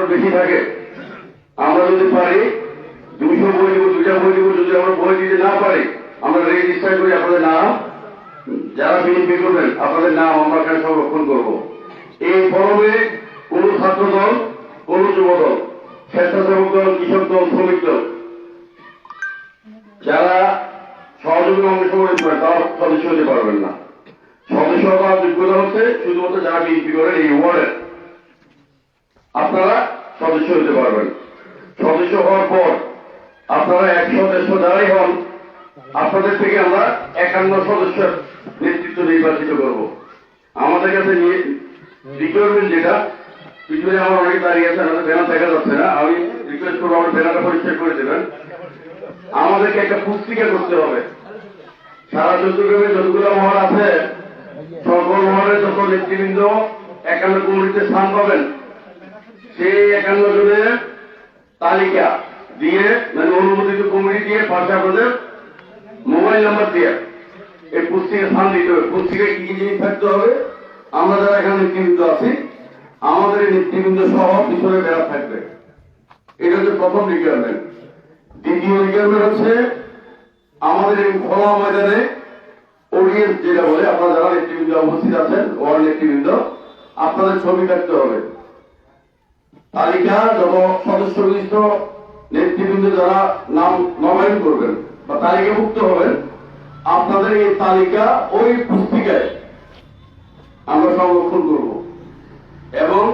একশো বেশি থাকে। আমরা যদি পারি, দুশো বই দিব দুটা বই দিব যদি আমরা বই দিতে না পারি, আমরা রেজিস্টার করি আপনাদের নাম। যারা বিএনপি করবেন, আপনাদের নাম আমরা এখানে সংরক্ষণ করব? এই ফরমে কোন ছাত্র দল কোন যুব দল স্বেচ্ছাসেবক দল কৃষক দল শ্রমিক দল যারা সহযোগী অংশগ্রহণ করেন তারা সদস্য হতে পারবেন না। সদস্য হওয়ার যোগ্যতা হচ্ছে শুধুমাত্র যারা বিএনপি করেন এই ওয়ার্ডের আপনারা সদস্য হতে পারবেন। সদস্য হওয়ার পর আপনারা একশো দেড়শো যারাই হন, আপনাদের থেকে আমরা একান্ন সদস্যের নেতৃত্ব নির্বাচিত করব। আমাদের কাছে রিকোয়ারমেন্ট যেটা, পিছনে আমার অনেক দাঁড়িয়ে আছে আমাদের ব্যানার দেখা যাচ্ছে না। আমি রিকোয়েস্ট করব, আমার ব্যানারটা পরিষ্কার করে দেবেন। আমাদেরকে একটা পুস্তিকা করতে হবে। সারা চট্টগ্রামে যতগুলো মহল আছে, সকল মহলের যত নেতৃবৃন্দ একান্ন কমিটিতে স্থান পাবেন। সেই একান্ন জনের তালিকা দিয়ে মানে অনুমোদিত কমিটি দিয়ে পাশে মোবাইল নাম্বার দিয়ে এই পুস্তিকা স্থান দিতে হবে। পুস্তিকায় কি কি জিনিস থাকতে হবে? আমরা যারা এখানে নেতৃবৃন্দ আছি, আমাদের নেতৃবৃন্দ সহ পিছনে বেড়া থাকবে, এটা হচ্ছে প্রথম রিকোয়ারমেন্ট দ্বিতীয় রিকোয়ারমেন্ট হচ্ছে আমাদের এই খোলা ময়দানে অডিয়েন্স যেটা বলে, আপনারা যারা নেতৃবৃন্দ উপস্থিত আছেন, ওয়ার্ড নেতৃবৃন্দ, আপনাদের ছবি থাকতে হবে। তালিকা যত সদস্য বিশিষ্ট নেতৃবৃন্দ যারা নাম নবায়ন করবেন বা তালিকাভুক্ত হবেন, আপনাদের এই তালিকা ওই পুস্তিকায় আমরা সংরক্ষণ করব। এবং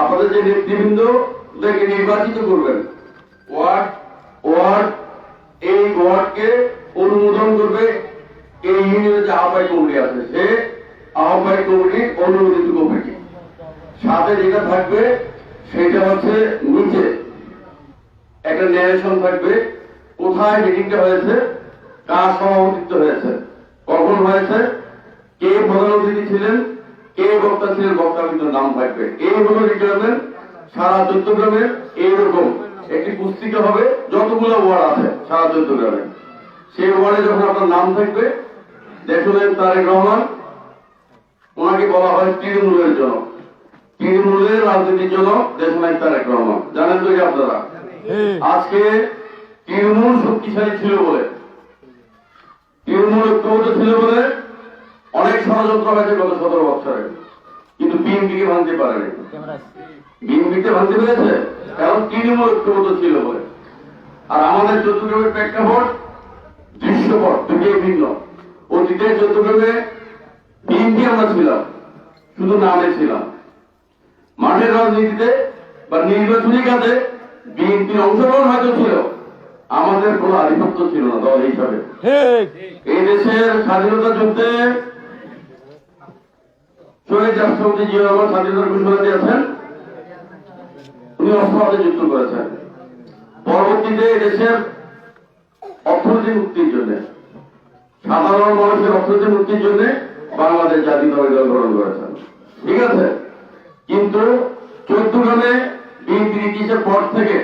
আপনাদের যে নেতৃবৃন্দদেরকে নির্বাচিত করবেন, ওয়ার্ড ওয়ার্ড, এই ওয়ার্ডকে অনুমোদন করবে এই ইউনিয়নের যে আহ্বায়ক কমিটি আছে, সে আহ্বায়ক কমিটির অনুমোদিত কমিটি। সাথে যেটা থাকবে সেটা হচ্ছে নিচে। একটা ন্যারেশন থাকবে, কোথায় মিটিংটা হয়েছে, কার সভাপতিত্ব হয়েছে, কখন হয়েছে, কে প্রধান অতিথি ছিলেন, কে বক্তা ছিলেন বক্তা কিন্তু নাম থাকবে। এই হলো রিকোয়ারমেন্ট সারা চট্টগ্রামের এইরকম। একটি পুস্তিকা হবে, যতগুলো ওয়ার্ড আছে, সারা চট্টগ্রামে। সেই ওয়ার্ডে যখন আপনার নাম থাকবে দেখলেন তারেক রহমান, ওনাকে বলা হয় তৃণমূলের জনক। তৃণমূলের রাজনীতির জন্য দেশনায়ক তারেক রহমান। জানেন তো আপনারা? আজকে তৃণমূল শক্তিশালী ছিল বলে তৃণমূল ঐক্যবদ্ধ ছিল বলে অনেক ষড়যন্ত্র হয়েছে গত সতেরো বছরে। কিন্তু বিএনপিকে ভাঙতে পারেনি। বিএনপিকে ভাঙতে পেরেছে? কারণ তৃণমূল ঐক্যবদ্ধ ছিল বলে। আর আমাদের চট্টগ্রামের প্রেক্ষাপট দৃশ্যপট দুটোই ভিন্ন। অতীতে চট্টগ্রামে বিএনপি আমরা ছিলাম শুধু নামে ছিলাম। মাঠের রাজনীতিতে বা নির্বাচনী কাজে বিএনপির অংশগ্রহণ হয়তো ছিল আমাদের কোনো আধিপত্য ছিল না দল হিসাবে। এই দেশের স্বাধীনতা যুদ্ধে শহীদ রাষ্ট্রপতি জিয়া রহমান স্বাধীনতার ঘোষণা দিয়েছেন উনি অস্ত্র যুদ্ধ করেছেন। পরবর্তীতে এই দেশের অর্থনীতি মুক্তির জন্য সাধারণ মানুষের অর্থনীতি মুক্তির জন্য বাংলাদেশ জাতীয় দল গ্রহণ করেছেন। ঠিক আছে? কিন্তু চট্টগ্রামে বিএনপি ইতিহাসের পর থেকে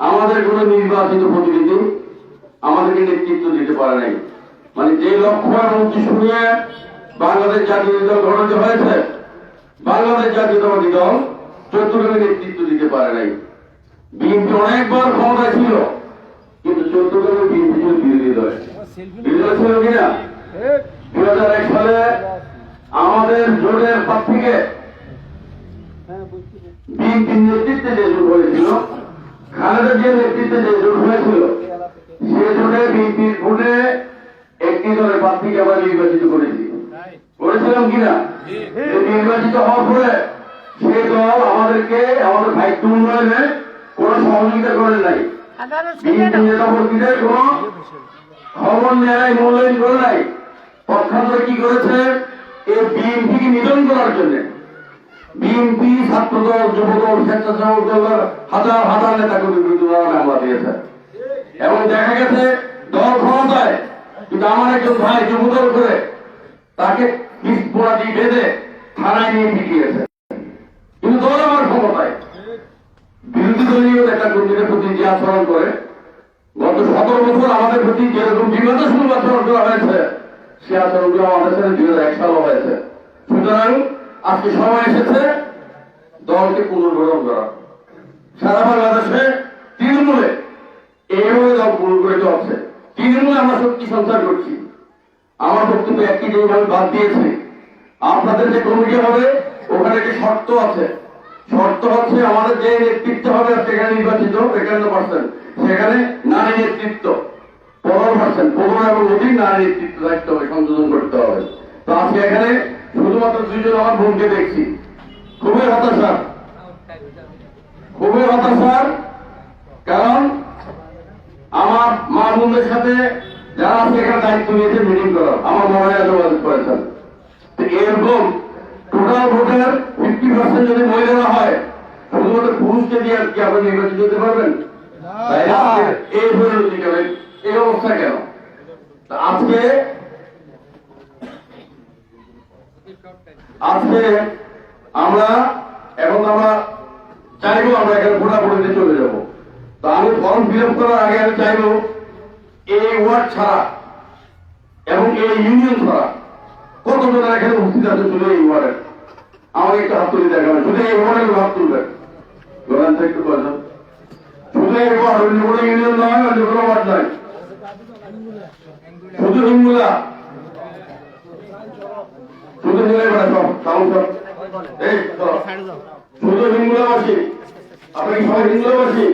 আমাদের কোন নির্বাচিত প্রতিনিধি আমাদেরকে নেতৃত্ব দিতে পারে নাই। মানে যে লক্ষ্য এবং উদ্দেশ্য নিয়ে বাংলাদেশ জাতীয় দল গঠন হয়েছে বাংলাদেশ জাতীয়তাবাদী দল চট্টগ্রামে নেতৃত্ব দিতে পারে নাই। বিএনপি অনেকবার ক্ষমতায় ছিল কিন্তু চট্টগ্রামে বিএনপি ছিল বিরোধী দল। বিরোধী দল ছিল কিনা? দুই হাজার এক সালে আমাদের জোটের প্রার্থীকে বিএনপির নেতৃত্বে যে জোট হয়েছিল খালেদা যে নেতৃত্বে যে জোট হয়েছিল সে জোটে বিএনপির ভোটে একটি দলের প্রার্থীকে আমরা নির্বাচিত করেছি। করেছিলাম কিনা? নির্বাচিত হওয়ার পরে সে দল আমাদেরকে আমাদের ভাইত্য উন্নয়নে কোন সহযোগিতা করেন নাই। নেতাকর্মীদের কোন খবর নেয় মূল্যায়ন করে নাই। পক্ষান্তরে কি করেছে? এই বিএনপিকে নিধন করার জন্য বিএনপি, ছাত্রদল, যুবদল, স্বেচ্ছাসেবক দলের হাজার হাজার নেতা কর্মীর বিরুদ্ধে মামলা দিয়েছে। এবং দেখা গেছে, দল ক্ষমতায়, কিন্তু আমার একজন ভাই যুবদল করে তাকে পিসপোড়া বেঁধে থানায় নিয়ে পিটিয়েছে। কিন্তু দল আমার ক্ষমতায়। বিরোধী দলীয় নেতা কর্মীদের প্রতি যে আচরণ করে, গত সতেরো বছর আমাদের প্রতি যেরকম বিগতশীল আচরণ করা হয়েছে, সে আচরণগুলো আমাদের সাথে দুই হাজার এক সালও হয়েছে। সুতরাং আজকে সময় এসেছে, দলকে পুনর্গঠন করা। সারা বাংলাদেশে তৃণমূলে এইভাবে দল পরিগণিত আছে তৃণমূলে আমরা শক্তি সঞ্চার করছি। আমার বক্তব্য একটি আমি বাদ দিয়েছি। আপনাদের যে কমিটি হবে, ওখানে একটি শর্ত আছে, শর্ত হচ্ছে আমাদের যে নেতৃত্ব হবে সেখানে নির্বাচিত, একান্ন পার্সেন্ট সেখানে নারী নেতৃত্ব, পনেরো পার্সেন্ট পনেরো এবং অধিক নারী নেতৃত্ব দায়িত্ব হবে সংযোজন করতে হবে। তো আজকে এখানে শুধুমাত্র দুইজন আমার বোনকে দেখছি। খুবই হতাশা। খুবই হতাশার কারণ আমার মা বোনদের সাথে যারা এখানে দায়িত্ব নিয়েছে মিটিং করার আমার মহিলা যোগাযোগ করেছেন। এরকম টোটাল ভোটের ফিফটি পার্সেন্ট যদি মহিলারা হয় শুধুমাত্র পুরুষকে দিয়ে আর কি আপনি নির্বাচিত হতে পারবেন? এই কেন এই অবস্থা কেন? আজকে আজকে আমরা তো আমরা চাইব আমরা এখানে ভোটাভুটিতে চলে যাব। তো আমি ফর্ম ফিল করার আগে আমি চাইব এই ওয়ার্ড ছাড়া এবং এই ইউনিয়ন ছাড়া কতজন এখানে উপস্থিত আছে শুধু এই ওয়ার্ডে? আমাকে একটু হাত তুলে দেখাবেন। শুধু এই ওয়ার্ডে হাত গোলান একটু করেন শুধু এই ওয়ার্ড, অন্য কোনো ইউনিয়ন নয়, অন্য কোনো ওয়ার্ড নয়। শুধু হিঙ্গুলা শুধু হিঙ্গুলাই বেড়া সব সাউন্ড সব এই। শুধু হিঙ্গুলাবাসী আপনি সবাই হিঙ্গুলাবাসী